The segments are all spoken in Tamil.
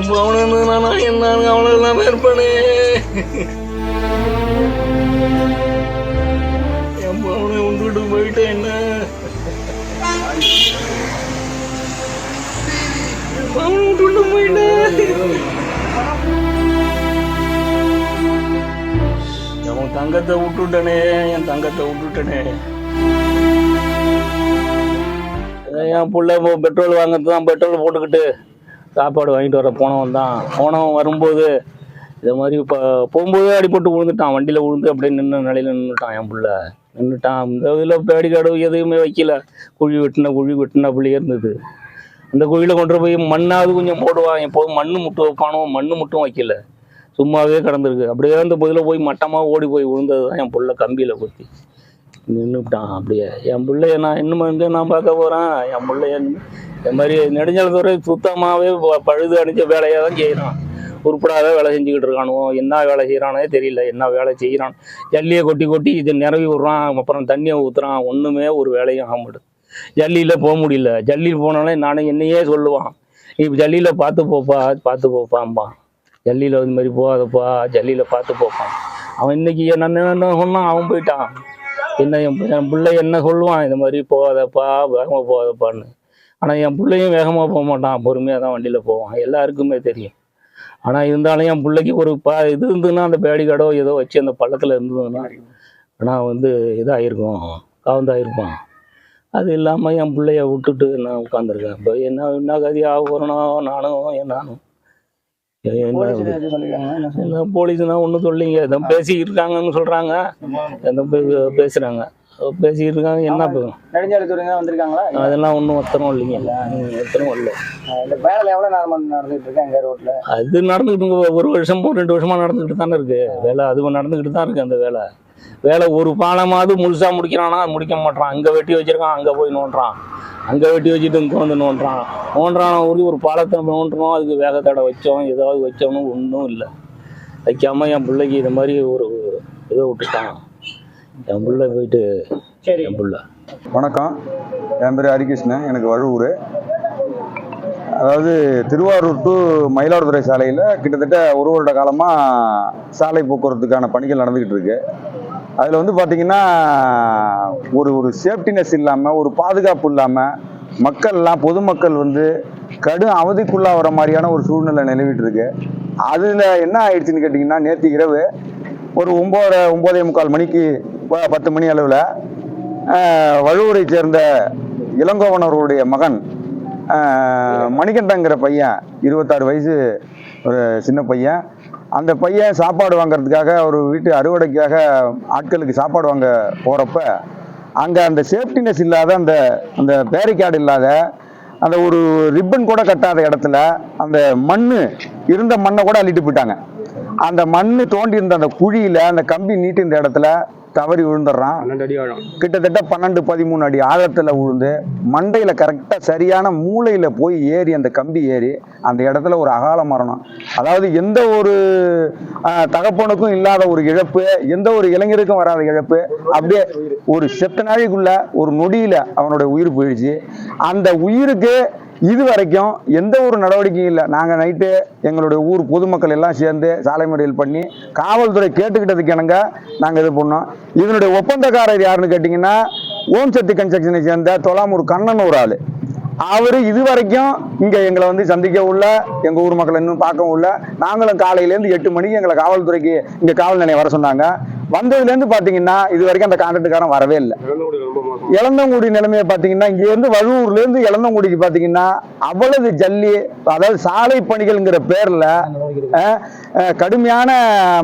என் அவனு நான் என்ன அவ்வளோ இல்லாமல் இருப்பேனே என் பவுனை உண்டுட்டு போயிட்டேன் என்ன? அவனை பவுனை போயிட்டேன் என் தங்கத்தை விட்டுட்டனே என் தங்கத்தை விட்டுட்டனே. என் பிள்ளை இப்போ பெட்ரோல் வாங்கிறது தான் பெட்ரோல் போட்டுக்கிட்டு. சாப்பாடு வாங்கிட்டு வர போனவன் தான். போனவன் வரும்போது இதை மாதிரி இப்போ போகும்போதே அடிபட்டு விழுந்துட்டான். வண்டியில் விழுந்து அப்படியே நின்று நிலையில் நின்றுட்டான் என் பிள்ளை. நின்றுட்டான் இந்த இதில் பேடி காடு எதுவுமே வைக்கல. குழி வெட்டின குழி வெட்டின அப்படியே இருந்தது. அந்த குழியில் கொண்டு போய் மண்ணாவது கொஞ்சம் போடுவான் எப்போதும் மண்ணு முட்டு வைப்பானோ மண் மட்டும் வைக்கல. சும்மாவே கிடந்திருக்கு. அப்படியே அந்த பதில போய் மட்டமாக ஓடி போய் விழுந்தது தான் என் பிள்ளை கம்பியில் குத்தி. நின்றுட்டான் அப்படியே. என் பிள்ளைய நான் இன்னும் வந்து நான் பார்க்க போகிறேன் என் பிள்ளைய இந்த மாதிரி நெடுஞ்சலத்துறை சுத்தமாகவே பழுது அடித்த வேலையாக தான் செய்கிறான் உருப்படாத வேலை செஞ்சுக்கிட்டு இருக்கானுவோ என்ன வேலை செய்கிறானே தெரியல என்ன வேலை செய்கிறான் ஜல்லியை கொட்டி கொட்டி இது நிரவி விட்றான் அப்புறம் தண்ணியை ஊற்றுறான் ஒன்றுமே ஒரு வேலையும் ஆக மாட்டுது ஜல்லியில் போக முடியல. ஜல்லியில் போனாலே நானே என்னையே சொல்லுவான். இப்போ ஜல்லியில் பார்த்து போப்பா பார்த்து போப்பான்பா. ஜல்லியில் இது மாதிரி போகாதப்பா ஜல்லியில் பார்த்து போப்பான். அவன் இன்னைக்கு என்ன என்ன சொன்னான்? அவன் போயிட்டான். என்ன என் என் பிள்ளை என்ன சொல்லுவான்? இந்த மாதிரி போகாதப்பா வேகமாக போகாதப்பான்னு. ஆனால் என் பிள்ளையும் வேகமாக போக மாட்டான். பொறுமையாக தான் வண்டியில் போவான். எல்லாருக்குமே தெரியும். ஆனால் இருந்தாலும் என் பிள்ளைக்கு ஒரு பா இது இருந்ததுன்னா அந்த பேடி கடோ ஏதோ வச்சு அந்த பள்ளத்தில் இருந்ததுன்னா நான் வந்து இதாகிருக்கும் கவுந்தாயிருப்பான் அது இல்லாமல் என் பிள்ளைய விட்டுட்டு நான் உட்காந்துருக்கேன் இப்போ என்ன என்ன கதி ஆக போகிறனோ நானும் என் நானும் போலீஸ்னா ஒன்றும் சொல்லிங்க இதை பேசிக்கிட்டு இருக்காங்கன்னு சொல்கிறாங்க எந்த பேசுகிறாங்க பேசிக்கிட்டு இருக்காங்க என்ன இப்போ? நெடுஞ்சாலைத்துறை தான் வந்திருக்காங்களா? அதெல்லாம் ஒன்றும் ஒத்தனம் இல்லைங்க. ம், ஒத்தனம் இல்லை. இந்த வேலை எவ்வளவு நேரம் நடந்துட்டு இருக்கு எங்க ரோட்ல? அது நடந்துக்கிட்டு. ஒரு வருஷம் ரெண்டு வருஷமா நடந்துக்கிட்டு தானே இருக்கு. வேலை அது நடந்துக்கிட்டு தான் இருக்கு அந்த வேலை. வேலை ஒரு பாலமாவது முழுசா முடிக்கிறானா முடிக்க மாட்டான் அங்கே வெட்டி வச்சிருக்கான் அங்கே போய் நோண்டுறான். அங்கே வெட்டி வச்சுட்டு இங்கே வந்து நோண்டுறான். நோண்டுறான் ஒரு ஒரு பாலத்தை நோண்டுறோம் அதுக்கு வேகத்தடை வச்சோம் ஏதாவது வச்சோம்னு ஒன்றும் இல்லை. வைக்காம என் பிள்ளைக்கு இது மாதிரி ஒரு இதை விட்டுட்டான். என் பிள்ளை போயிட்டு சரி. என் பிள்ளை. வணக்கம். என் பேர் ஹரிகிருஷ்ணன். எனக்கு வழுவூர். அதாவது திருவாரூர் டு மயிலாடுதுறை சாலையில் கிட்டத்தட்ட ஒரு வருட காலமாக சாலை போக்குவரத்துக்கான பணிகள் நடந்துக்கிட்டு இருக்கு. அதில் வந்து பார்த்திங்கன்னா ஒரு ஒரு சேஃப்டினஸ் இல்லாமல் ஒரு பாதுகாப்பு இல்லாமல் மக்கள்லாம் பொதுமக்கள் வந்து கடும் அவதிக்குள்ளா வர மாதிரியான ஒரு சூழ்நிலை நிலவிட்டு இருக்கு. அதில் என்ன ஆயிடுச்சுன்னு கேட்டிங்கன்னா நேற்று இரவு ஒரு ஒம்பது ஒம்போதே முக்கால் மணிக்கு பத்து மணி அளவில் வழுவூரை சேர்ந்த இளங்கோவனவர்களுடைய மகன் மணிகண்டங்கிற பையன் இருபத்தாறு வயசு ஒரு சின்ன பையன். அந்த பையன் சாப்பாடு வாங்குறதுக்காக ஒரு வீட்டு அறுவடைக்காக ஆட்களுக்கு சாப்பாடு வாங்க போகிறப்ப அங்கே அந்த சேஃப்டினஸ் இல்லாத அந்த அந்த பேரிகார்டு இல்லாத அந்த ஒரு ரிப்பன் கூட கட்டாத இடத்துல அந்த மண் இருந்த மண்ணை கூட அள்ளிட்டு போயிட்டாங்க. அந்த மண் தோண்டி இருந்த அந்த குழியில் அந்த கம்பி நீட்டி இருந்த இடத்துல தவறி விழுந்துடுறான். கிட்டத்தட்ட பன்னெண்டு பதிமூணு அடி ஆழத்துல விழுந்து மண்டையில கரெக்டா சரியான மூளையில போய் ஏறி அந்த கம்பி ஏறி அந்த இடத்துல ஒரு அகால மரணம். அதாவது எந்த ஒரு தகப்பனுக்கும் இல்லாத ஒரு இழப்பு எந்த ஒரு இளைஞருக்கும் வராத இழப்பு அப்படியே ஒரு செத்த நாளைக்குள்ள ஒரு நொடியில அவனோட உயிர் போயிடுச்சு. அந்த உயிருக்கு இது வரைக்கும் எந்த ஒரு நடவடிக்கையும் இல்லை. நாங்கள் நைட்டு எங்களுடைய ஊர் பொதுமக்கள் எல்லாம் சேர்ந்து சாலை மறியல் பண்ணி காவல்துறை கேட்டுக்கிட்டதுக்கு இணங்க நாங்கள் இது பண்ணோம். இதனுடைய ஒப்பந்தக்காரர் யாருன்னு கேட்டிங்கன்னா ஓம் சக்தி கன்ஸ்ட்ரக்ஷனை சேர்ந்த தொலாமூர் கண்ணன் ஒரு ஆள். அவர் இது வரைக்கும் இங்கே எங்களை வந்து சந்திக்க உள்ள எங்கள் ஊர் மக்களை இன்னும் பார்க்கவும் உள்ள நாங்களும் காலையிலேருந்து எட்டு மணிக்கு எங்களை காவல்துறைக்கு இங்கே காவல் நிலையம் வர சொன்னாங்க. வந்ததுலேருந்து பார்த்தீங்கன்னா இது வரைக்கும் அந்த கான்ட்ராக்டுக்காரன் வரவே இல்லை. இளந்தங்குடி நிலைமையை பார்த்தீங்கன்னா இங்கேருந்து வழுவூர்லேருந்து இளந்தங்குடிக்கு பார்த்தீங்கன்னா அவ்வளவு ஜல்லி அதாவது சாலை பணிகள்ங்கிற பேரில் கடுமையான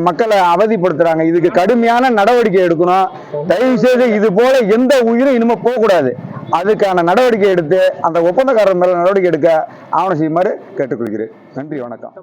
மக்களை அவதிப்படுத்துறாங்க. இதுக்கு கடுமையான நடவடிக்கை எடுக்கணும். தயவு செய்து இது போல எந்த உயிரும் இனிமே போகக்கூடாது. அதுக்கான நடவடிக்கை எடுத்து அந்த ஒப்பந்தக்காரர் மேல நடவடிக்கை எடுக்க ஆவணம் செய்யுமாறு கேட்டுக்கொள்கிறேன். நன்றி வணக்கம்.